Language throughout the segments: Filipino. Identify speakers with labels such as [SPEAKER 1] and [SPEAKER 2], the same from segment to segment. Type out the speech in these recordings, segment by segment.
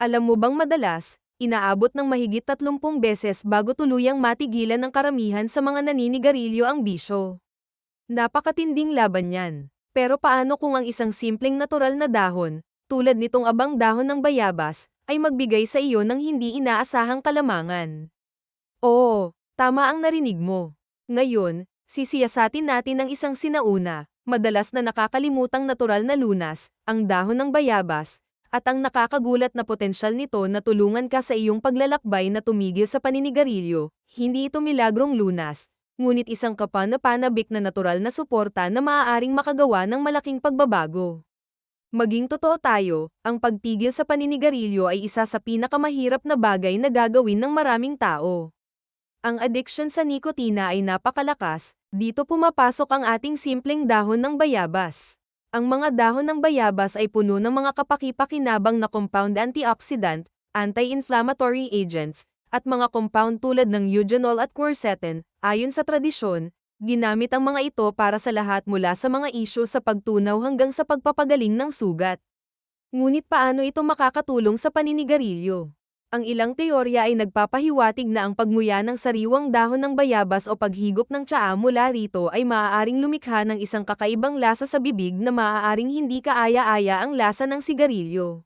[SPEAKER 1] Alam mo bang madalas, inaabot ng mahigit 30 beses bago tuluyang matigilan ng karamihan sa mga naninigarilyo ang bisyo. Napakatinding laban yan. Pero paano kung ang isang simpleng natural na dahon, tulad nitong abang dahon ng bayabas, ay magbigay sa iyo ng hindi inaasahang kalamangan? Oo, tama ang narinig mo. Ngayon, sisiyasatin natin ang isang sinauna, madalas na nakakalimutang natural na lunas, ang dahon ng bayabas, at ang nakakagulat na potensyal nito na tulungan ka sa iyong paglalakbay na tumigil sa paninigarilyo, hindi ito milagrong lunas, ngunit isang kapanapanabik na natural na suporta na maaaring makagawa ng malaking pagbabago. Maging totoo tayo, ang pagtigil sa paninigarilyo ay isa sa pinakamahirap na bagay na gagawin ng maraming tao. Ang addiction sa nikotina ay napakalakas, dito pumapasok ang ating simpleng dahon ng bayabas. Ang mga dahon ng bayabas ay puno ng mga kapaki-pakinabang na compound antioxidant, anti-inflammatory agents, at mga compound tulad ng eugenol at quercetin. Ayon sa tradisyon, ginamit ang mga ito para sa lahat mula sa mga isyo sa pagtunaw hanggang sa pagpapagaling ng sugat. Ngunit paano ito makakatulong sa paninigarilyo? Ang ilang teorya ay nagpapahiwatig na ang pagmuya ng sariwang dahon ng bayabas o paghigop ng tsaa mula rito ay maaaring lumikha ng isang kakaibang lasa sa bibig na maaaring hindi kaaya-aya ang lasa ng sigarilyo.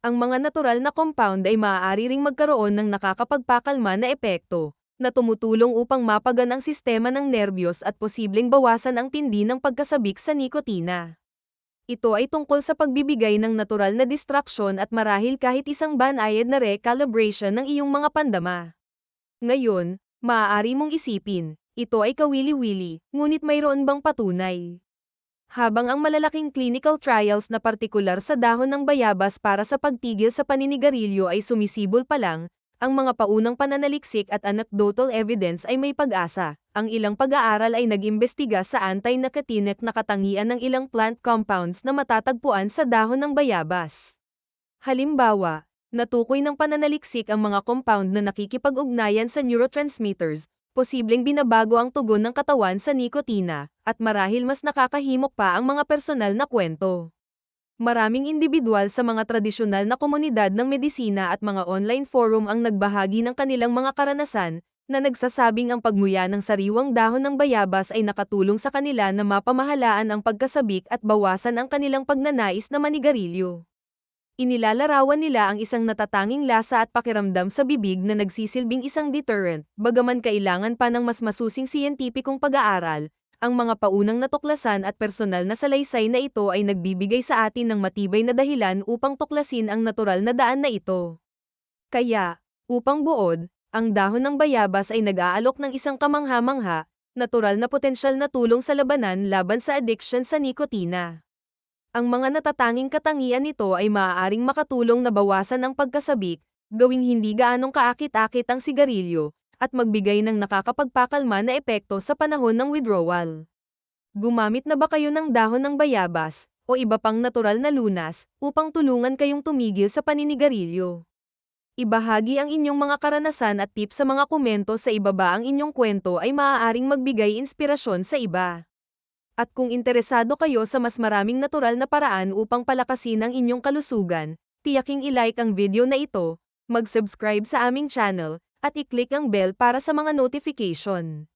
[SPEAKER 1] Ang mga natural na compound ay maaari ring magkaroon ng nakakapagpakalma na epekto, na tumutulong upang mapagan ang sistema ng nerbiyos at posibleng bawasan ang tindi ng pagkasabik sa nikotina. Ito ay tungkol sa pagbibigay ng natural na distraksyon at marahil kahit isang banayad na recalibration ng iyong mga pandama. Ngayon, maaari mong isipin, ito ay kawili-wili, ngunit mayroon bang patunay? Habang ang malalaking clinical trials na partikular sa dahon ng bayabas para sa pagtigil sa paninigarilyo ay sumisibol pa lang, ang mga paunang pananaliksik at anecdotal evidence ay may pag-asa. Ang ilang pag-aaral ay nag-imbestiga sa anti-nicotinic na katangian ng ilang plant compounds na matatagpuan sa dahon ng bayabas. Halimbawa, natukoy ng pananaliksik ang mga compound na nakikipag-ugnayan sa neurotransmitters, posibleng binabago ang tugon ng katawan sa nikotina, at marahil mas nakakahimok pa ang mga personal na kwento. Maraming individual sa mga tradisyonal na komunidad ng medisina at mga online forum ang nagbahagi ng kanilang mga karanasan, na nagsasabing ang pagmuya ng sariwang dahon ng bayabas ay nakatulong sa kanila na mapamahalaan ang pagkasabik at bawasan ang kanilang pagnanais na manigarilyo. Inilalarawan nila ang isang natatanging lasa at pakiramdam sa bibig na nagsisilbing isang deterrent, bagaman kailangan pa ng mas masusing siyentipikong pag-aaral, ang mga paunang natuklasan at personal na salaysay na ito ay nagbibigay sa atin ng matibay na dahilan upang tuklasin ang natural na daan na ito. Kaya, upang buod, ang dahon ng bayabas ay nag-aalok ng isang kamangha-mangha, natural na potensyal na tulong sa labanan laban sa addiction sa nikotina. Ang mga natatanging katangian nito ay maaaring makatulong na bawasan ang pagkasabik, gawing hindi gaanong kaakit-akit ang sigarilyo, at magbigay ng nakakapagpakalma na epekto sa panahon ng withdrawal. Gumamit na ba kayo ng dahon ng bayabas, o iba pang natural na lunas, upang tulungan kayong tumigil sa paninigarilyo? Ibahagi ang inyong mga karanasan at tips sa mga komento sa ibaba ang inyong kwento ay maaaring magbigay inspirasyon sa iba. At kung interesado kayo sa mas maraming natural na paraan upang palakasin ang inyong kalusugan, tiyaking ilike ang video na ito, mag-subscribe sa aming channel, at i-click ang bell para sa mga notification.